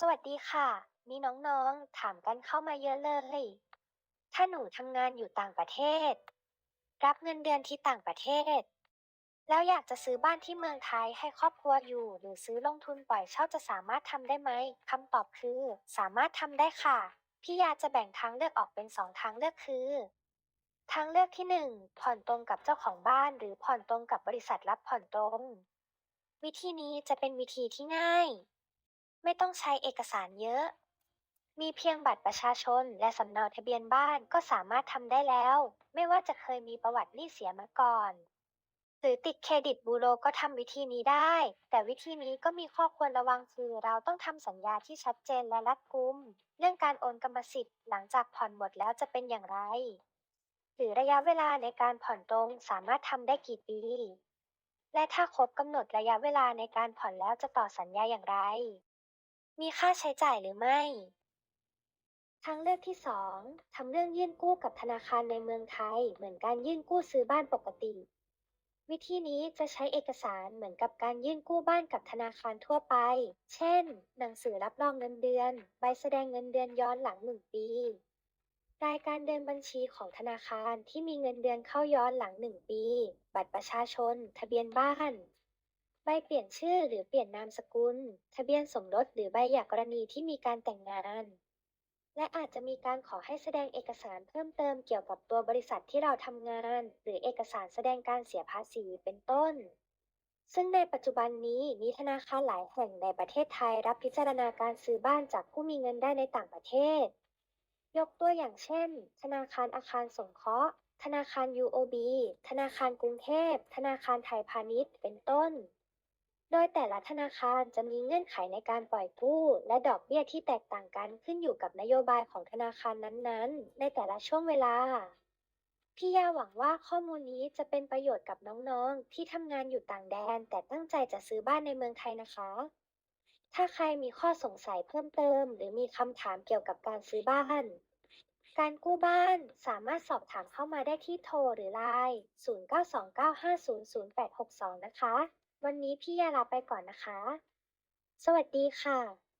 สวัสดีค่ะ มีน้องๆ ถามกันเข้ามาเยอะเลย ถ้าหนูทำงานอยู่ต่างประเทศ รับเงินเดือนที่ต่างประเทศ แล้วอยากจะซื้อบ้านที่เมืองไทยให้ครอบครัวอยู่ หรือซื้อลงทุนปล่อยเช่าจะสามารถทำได้ไหมคำตอบคือ สามารถทำได้ค่ะ พี่ยาจะแบ่งทางเลือกออกเป็นสองทางเลือกคือทางเลือกที่หนึ่งผ่อนตรงกับเจ้าของบ้าน หรือผ่อนตรงกับบริษัทรับผ่อนตรง วิธีนี้จะเป็นวิธีที่ง่าย ไม่ต้องใช้เอกสารเยอะ มีเพียงบัตรประชาชนและสำเนาทะเบียนบ้านก็สามารถทำได้แล้ว ไม่ว่าจะเคยมีประวัติหนี้เสียมาก่อน หรือติดเครดิตบูโรก็ทำวิธีนี้ได้ แต่วิธีนี้ก็มีข้อควรระวังคือเราต้องทำสัญญาที่ชัดเจนและรัดกุม เรื่องการโอนกรรมสิทธิ์หลังจากผ่อนหมดแล้วจะเป็นอย่างไร หรือระยะเวลาในการผ่อนตรงสามารถทำได้กี่ปีและถ้าครบกำหนดระยะเวลาในการผ่อนแล้วจะต่อสัญญาอย่างไร มีค่าใช้จ่ายหรือไม่ ทางเลือกที่ 2ทำเรื่องยื่นกู้กับธนาคารในเมืองไทย เหมือนการยื่นกู้ซื้อบ้านปกติ วิธีนี้จะใช้เอกสารเหมือนกับการยื่นกู้บ้านกับธนาคารทั่วไป เช่น หนังสือรับรองเงินเดือน ใบแสดงเงินเดือนย้อนหลังหนึ่งปี รายการเดินบัญชีของธนาคารที่มีเงินเดือนเข้าย้อนหลังหนึ่งปี บัตรประชาชน ทะเบียนบ้าน ใบเปลี่ยนชื่อหรือเปลี่ยนนามสกุล ทะเบียนสมรสหรือใบหย่ากรณีที่มีการแต่งงาน และอาจจะมีการขอให้แสดงเอกสารเพิ่มเติมเกี่ยวกับตัวบริษัทที่เราทำงาน หรือเอกสารแสดงการเสียภาษีเป็นต้น ซึ่งในปัจจุบันนี้มีธนาคารหลายแห่งในประเทศไทยรับพิจารณาการซื้อบ้านจากผู้มีเงินได้ในต่างประเทศ ยกตัวอย่างเช่น ธนาคารอาคารสงเคราะห์ ธนาคาร UOB ธนาคารกรุงเทพ ธนาคารไทยพาณิชย์ เป็นต้น โดยแต่ละธนาคารจะมีเงื่อนไขในการปล่อยกู้ และดอกเบี้ยที่แตกต่างกันขึ้นอยู่กับนโยบายของธนาคารนั้นๆ ในแต่ละช่วงเวลา พี่ยาหวังว่าข้อมูลนี้จะเป็นประโยชน์กับน้องๆ ที่ทำงานอยู่ต่างแดน แต่ตั้งใจจะซื้อบ้านในเมืองไทยนะคะ ถ้าใครมีข้อสงสัยเพิ่มเติม หรือมีคำถามเกี่ยวกับการซื้อบ้าน การกู้บ้านสามารถสอบถามเข้ามาได้ที่โทรหรือไลน์0929500862 นะคะ วันนี้พี่ยาลาไปก่อนนะคะ สวัสดีค่ะ